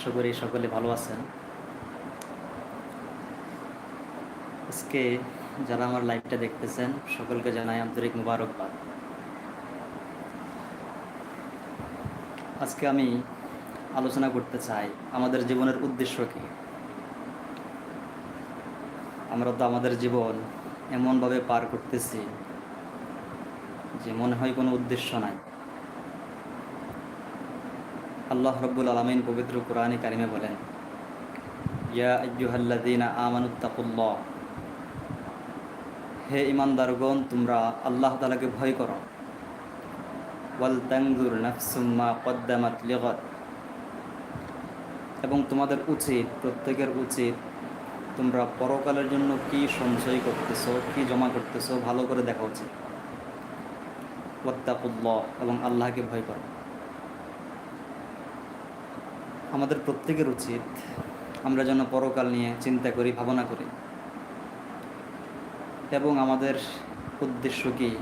আশা করি সকলে ভালো আছেন। আজকে যারা আমার লাইভটা দেখতেছেন, সকলকে জানাই আন্তরিক মুবারকবাদ। আজকে আমি আলোচনা করতে চাই, আমাদের জীবনের উদ্দেশ্য কি? আমরা তো আমাদের জীবন এমনভাবে পার করতেছি যে মনে হয় কোনো উদ্দেশ্য নাই। আল্লাহ রব্বুল আলমিন পবিত্র কোরআনে কারিমে বলেন, ইয়া আയ്যুহাল্লাযীনা আমানুত্তাকুল্লাহ হে ইমানদারগণ তোমরা আল্লাহ তালাকে ভয় করো। ওয়াল এবং তোমাদের উচিত, প্রত্যেকের উচিত, তোমরা পরকালের জন্য কি সঞ্চয় করতেছো, কি জমা করতেছো, ভালো করে দেখা উচিত। এবং আল্লাহকে ভয় করো। আমাদের প্রত্যেকের উচিত আমরা যেন পরকাল নিয়ে চিন্তা করি, ভাবনা করি। এবং আমাদের উদ্দেশ্য কি?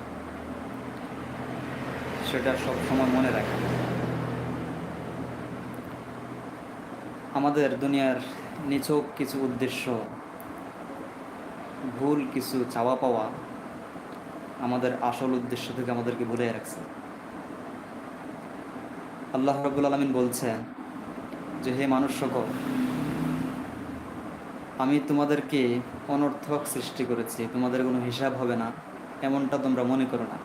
সেটা সব সময় মনে রাখা। আমাদের দুনিয়ার নিছক কিছু উদ্দেশ্য, ভুল কিছু চাওয়া পাওয়া আমাদের আসল উদ্দেশ্য থেকে আমাদেরকে ভুলে রাখছে। আল্লাহ রবুল আলমিন বলছেন যে হে মানুষ সকল আমি তোমাদেরকে অনর্থক সৃষ্টি করেছি, তোমাদের কোনো হিসাব হবে না, এমনটা তোমরা মনে করো না।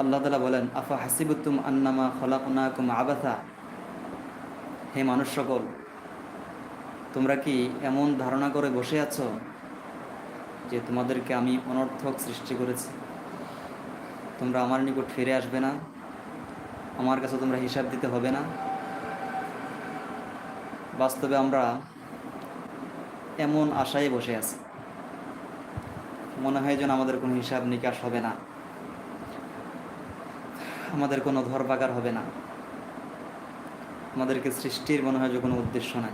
আল্লাহ তালা বলেন, আফা হাসিবুতুম আন্নামা খলাকুনাকুম আবাথা হে মানুষ সকল তোমরা কি এমন ধারণা করে বসে আছো যে তোমাদেরকে আমি অনর্থক সৃষ্টি করেছি? তোমরা আমার নিকট ফিরে আসবে না, আমার কাছে তোমরা হিসাব দিতে হবে না। বাস্তবে আমরা এমন আশায় বসে আছি। মনে হয় যেন আমাদের কোনো হিসাব নিকাশ হবে না। আমাদের কোনো ধরবাগার হবে না। আমাদেরকে সৃষ্টির মনে হয় যে কোনো উদ্দেশ্য নাই।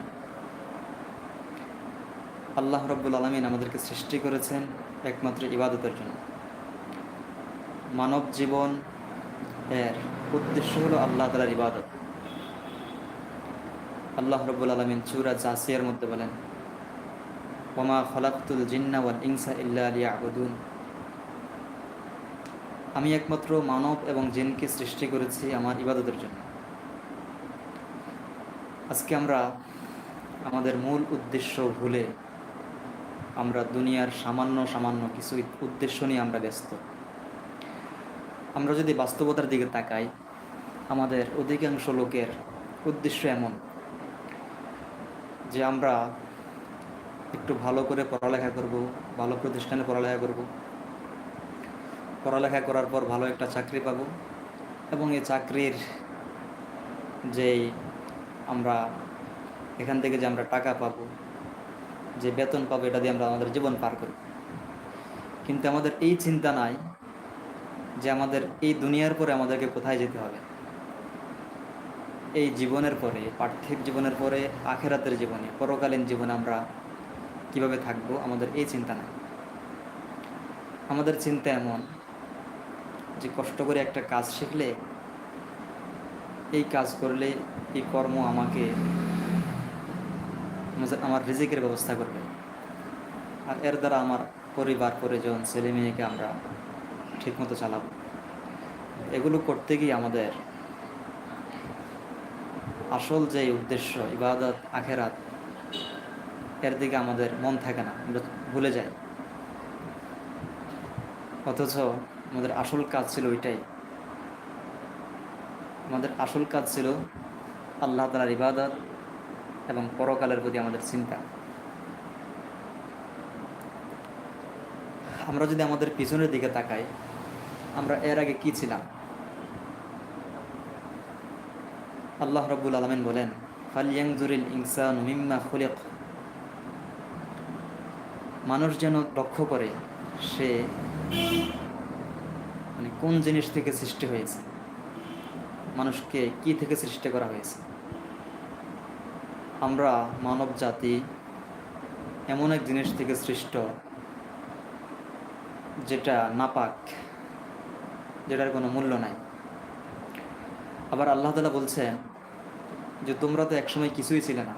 আল্লাহ রব্বুল আলমিন আমাদেরকে সৃষ্টি করেছেন একমাত্র ইবাদতের জন্য। মানব জীবন এর উদ্দেশ্য হলো আল্লাহ তালার ইবাদত। আল্লাহ রবুল আলমিন চুরা জাসিয়ার মধ্যে বলেন, ওমা খলাকুল জিন্না ওয়াল ইনসা ইল্লা আলিয়া আবুদুন আমি একমাত্র মানব এবং জিনকে সৃষ্টি করেছি আমার ইবাদতের জন্য। আজকে আমরা আমাদের মূল উদ্দেশ্য ভুলে আমরা দুনিয়ার সামান্য সামান্য কিছু উদ্দেশ্য নিয়ে আমরা ব্যস্ত। আমরা যদি বাস্তবতার দিকে তাকাই, আমাদের অধিকাংশ লোকের উদ্দেশ্য এমন। যে আমরা একটু ভালো করে পড়ালেখা করব, ভালো প্রতিষ্ঠানে পড়ালেখা করব। পড়ালেখা করার পর ভালো একটা চাকরি পাব এবং এই চাকরির যে আমরা, এখান থেকে যে আমরা টাকা পাবো, যে বেতন পাবো, এটা দিয়ে আমরা আমাদের জীবন পার করি কিন্তু আমাদের এই চিন্তা নাই যে আমাদের এই দুনিয়ার পরে আমাদেরকে কোথায় যেতে হবে। এই জীবনের পরে, পার্থিব জীবনের পরে, আখেরাতের জীবনে, পরকালীন জীবনে আমরা কীভাবে থাকব, আমাদের এই চিন্তা নাই। আমাদের চিন্তা এমন যে কষ্ট করে একটা কাজ শিখলে, এই কাজ করলে এই কর্ম আমাকে আমার রিজিকের ব্যবস্থা করবে। আর এর দ্বারা আমার পরিবার, পরিজন ছেলে মেয়েকে আমরা ঠিকমতো চালাবো। এগুলো করতে গিয়ে আমাদের আসল যে উদ্দেশ্য ইবাদত আখেরাত, এর দিকে আমাদের মন থাকে না, আমরা ভুলে যাই। অথচ আমাদের আসল কাজ ছিল ওইটাই। আমাদের আসল কাজ ছিল আল্লাহ তালার ইবাদত এবং পরকালের প্রতি আমাদের চিন্তা। আমরা যদি আমাদের পিছনের দিকে তাকাই, আমরা এর আগে কি ছিলাম? আল্লাহ রব্বুল আলমেন বলেন মানুষ যেন লক্ষ্য করে সে মানে কোন জিনিস থেকে সৃষ্টি হয়েছে, মানুষকে কি থেকে সৃষ্টি করা হয়েছে। আমরা মানব জাতি এমন এক জিনিস থেকে সৃষ্ট যেটা নাপাক, যেটার কোনো মূল্য নাই। আবার আল্লাহ তালা বলছেন যে তোমরা তো একসময় কিছুই ছিলে না।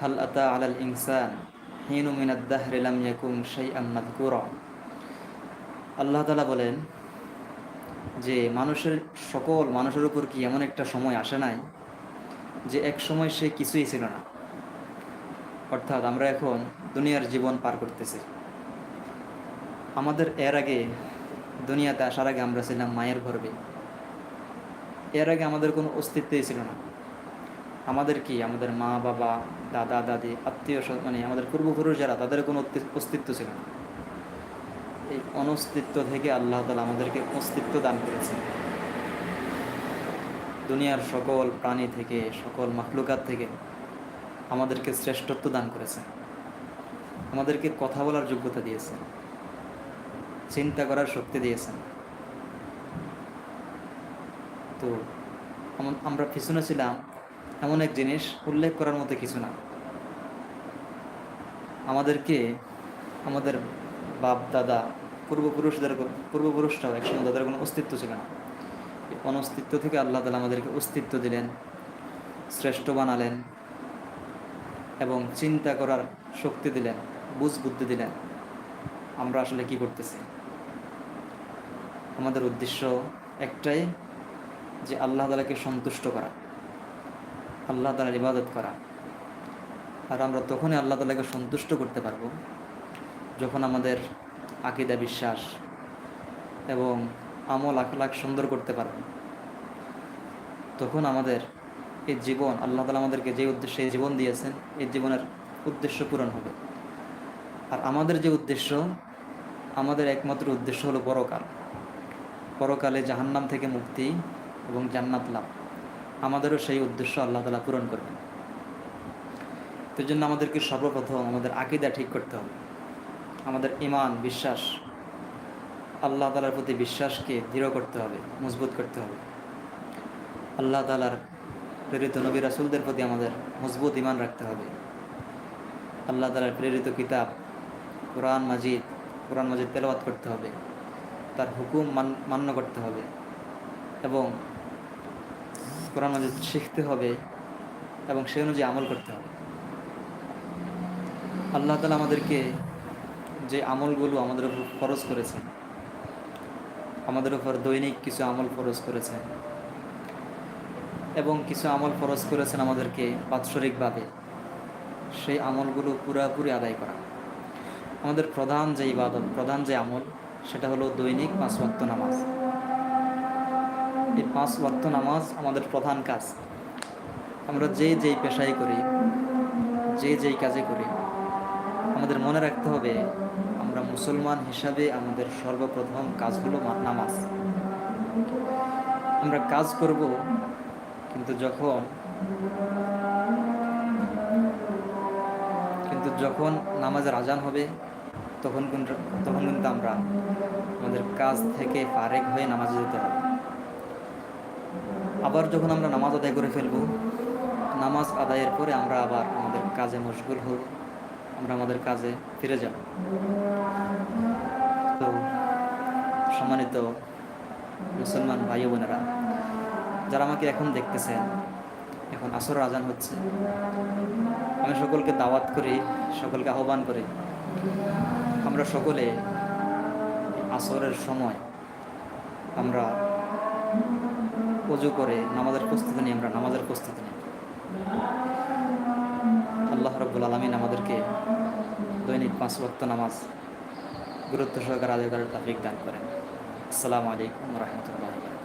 হাল আতা আলাল ইনসান হিনু মিনাদ্দাহর লাম ইয়াকুম শাইআম মাযকুরা। আল্লাহ তাআলা বলেন যে মানুষের সকল মানুষের উপর কি এমন একটা সময় আসে নাই যে এক সময় সে কিছুই ছিল না। অর্থাৎ আমরা এখন দুনিয়ার জীবন পার করতেছি। আমাদের এর আগে দুনিয়াতে আসার আগে আমরা ছিলাম মায়ের গর্বে এর আগে আমাদের কোনো অস্তিত্বই ছিল না। আমাদের কি? আমাদের মা, বাবা, দাদা, দাদি, আত্মীয় মানে আমাদের পূর্বপুরুষ যারা, তাদের কোনো অস্তিত্ব ছিল না। এই অনস্তিত্ব থেকে আল্লাহ তালা আমাদেরকে অস্তিত্ব দান করেছে দুনিয়ার সকল প্রাণী থেকে, সকল মাখলুকাত থেকে আমাদেরকে শ্রেষ্ঠত্ব দান করেছে আমাদেরকে কথা বলার যোগ্যতা দিয়েছে চিন্তা করার শক্তি দিয়েছেন। তো আম- আমরা পিছনে ছিলাম, এমন এক জিনিস উল্লেখ করার মতো কিছু না। আমাদেরকে আমাদের বাপ, দাদা, পূর্বপুরুষদের পূর্বপুরুষরাও একসময় তাদের কোনো অস্তিত্ব ছিল না। অনস্তিত্ব থেকে আল্লাহ তালা আমাদেরকে অস্তিত্ব দিলেন, শ্রেষ্ঠ বানালেন এবং চিন্তা করার শক্তি দিলেন বুঝ বুদ্ধি দিলেন। আমরা আসলে কি করতেছি? আমাদের উদ্দেশ্য একটাই যে আল্লাহ তালাকে সন্তুষ্ট করা, আল্লাহ তালার ইবাদত করা। আর আমরা তখনই আল্লাহ তালাকে সন্তুষ্ট করতে পারব যখন আমাদের আকিদা বিশ্বাস এবং আমল আখলাখ সুন্দর করতে পারব। তখন আমাদের এই জীবন, আল্লাহ তালা আমাদেরকে যে উদ্দেশ্যে জীবন দিয়েছেন, এই জীবনের উদ্দেশ্য পূরণ হবে। আর আমাদের যে উদ্দেশ্য, আমাদের একমাত্র উদ্দেশ্য হলো পরকাল। পরকালে জাহান্নাম থেকে মুক্তি এবং জান্নাত লাভ। আমাদেরও সেই উদ্দেশ্য আল্লাহ তালা পূরণ করবেন। তো জন্য আমাদেরকে সর্বপ্রথম আমাদের আকিদা ঠিক করতে হবে। আমাদের ইমান বিশ্বাস, আল্লাহ তালার প্রতি বিশ্বাসকে দৃঢ় করতে হবে, মজবুত করতে হবে। আল্লাহ তালার প্রেরিত নবী রাসুলদের প্রতি আমাদের মজবুত ইমান রাখতে হবে। আল্লাহ তালার প্রেরিত কিতাব, কোরআন মাজিদ কোরআন মাজিদ তেলাওয়াত করতে হবে। তার হুকুম মান, মান্য করতে হবে। এবং কোরআন মাজিদ শিখতে হবে এবং সে অনুযায়ী আমল করতে হবে। আল্লাহ তালা আমাদেরকে যে আমলগুলো আমাদের উপর ফরজ করেছেন, আমাদের উপর দৈনিক কিছু আমল ফরজ করেছেন এবং কিছু আমল ফরজ করেছেন আমাদেরকে বাৎসরিকভাবে, সেই আমলগুলো পুরাপুরি আদায় করা। আমাদের প্রধান যে ইবাদত, প্রধান যে আমল, সেটা হলো দৈনিক পাঁচ ওয়াক্ত নামাজ। এই পাঁচ ওয়াক্ত নামাজ আমাদের প্রধান কাজ। আমরা যে যেই পেশাই করি, যে যেই কাজে করি, আমাদের মনে রাখতে হবে আমরা মুসলমান হিসাবে আমাদের সর্বপ্রথম কাজ হলো নামাজ। আমরা কাজ করব, কিন্তু যখন কিন্তু যখন নামাজের আজান হবে, তখন কিন্তু তখন কিন্তু আমরা আমাদের কাজ থেকে ফারেক হয়ে নামাজে যেতে হবে। আবার যখন আমরা নামাজ আদায় করে ফেলব, নামাজ আদায়ের পরে আমরা আবার আমাদের কাজে মশগুল হব, আমরা আমাদের কাজে ফিরে যাব। তো সম্মানিত মুসলমান ভাই বোনেরা, যারা আমাকে এখন দেখতেছেন, এখন আসর আজান হচ্ছে, আমি সকলকে দাওয়াত করি, সকলকে আহ্বান করি, আমরা সকলে আসরের সময় আমরা অজু করে নামাজের প্রস্তুতি নিই আমরা নামাজের প্রস্তুতি নিই। আল্লাহ রব্বুল আলমিন আমাদেরকে দৈনিক পাঁচ ভক্ত নামাজ গুরুত্ব সহকারে আদায় করার তাফিক দান করেন। আসসালামু আলাইকুম রহমতুল্লাহ